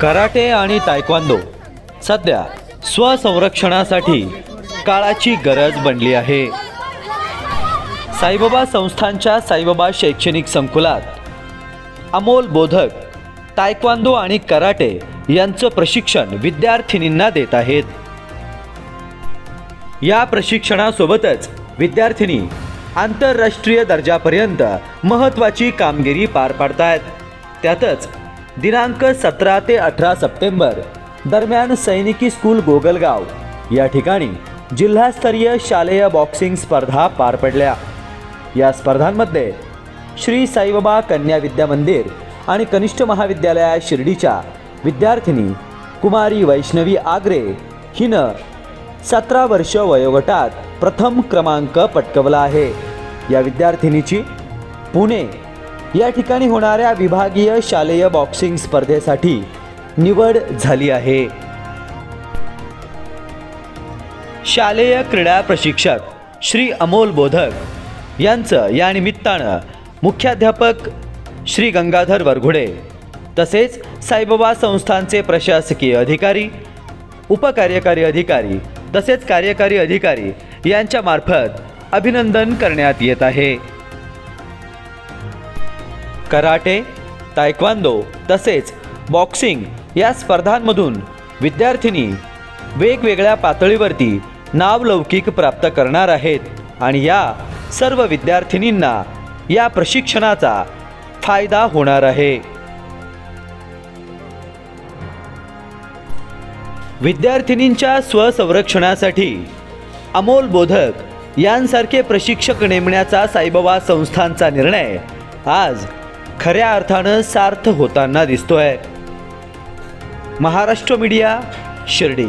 Karate आणि taekwondo सध्या स्वसंरक्षणासाठी काळाची गरज बनली आहे. साईबाबा संस्थांच्या साईबाबा शैक्षणिक संकुलात अमोल बोधक तायक्वांदो आणि कराटे यांचं प्रशिक्षण विद्यार्थिनींना देत आहेत. या प्रशिक्षणासोबतच विद्यार्थिनी आंतरराष्ट्रीय दर्जापर्यंत महत्त्वाची कामगिरी पार पाडतायत. त्यातच दिनांक सतरा ते अठरा सप्टेंबर दरम्यान सैनिकी स्कूल गोगलगाव. या ठिकाणी जिल्हास्तरीय शालेय बॉक्सिंग स्पर्धा पार पडल्या. या स्पर्धांमध्ये श्री साईबाबा कन्या विद्या मंदिर आणि कनिष्ठ महाविद्यालया शिर्डीच्या विद्यार्थिनी कुमारी वैष्णवी आग्रे हिनं सतरा वर्ष वयोगटात प्रथम क्रमांक पटकवला आहे. या विद्यार्थिनीची पुणे या ठिकाणी होणाऱ्या विभागीय शालेय बॉक्सिंग स्पर्धेसाठी निवड झाली आहे. शालेय क्रीडा प्रशिक्षक श्री अमोल बोधक यांचं या निमित्तानं मुख्याध्यापक श्री गंगाधर वरघुडे तसेच साईबाबा संस्थांचे प्रशासकीय अधिकारी उपकार्यकारी अधिकारी तसेच कार्यकारी अधिकारी यांच्यामार्फत अभिनंदन करण्यात येत आहे. कराटे तायक्वांदो तसेच बॉक्सिंग या स्पर्धांमधून विद्यार्थिनी वेगवेगळ्या पातळीवरती नावलौकिक प्राप्त करणार आहेत आणि या सर्व विद्यार्थिनींना या प्रशिक्षणाचा फायदा होणार आहे. विद्यार्थिनींच्या स्वसंरक्षणासाठी अमोल बोधक यांसारखे प्रशिक्षक नेमण्याचा साईबाबा संस्थांचा निर्णय आज खऱ्या अर्थानं सार्थ होताना दिसतोय. महाराष्ट्र मीडिया शिर्डी.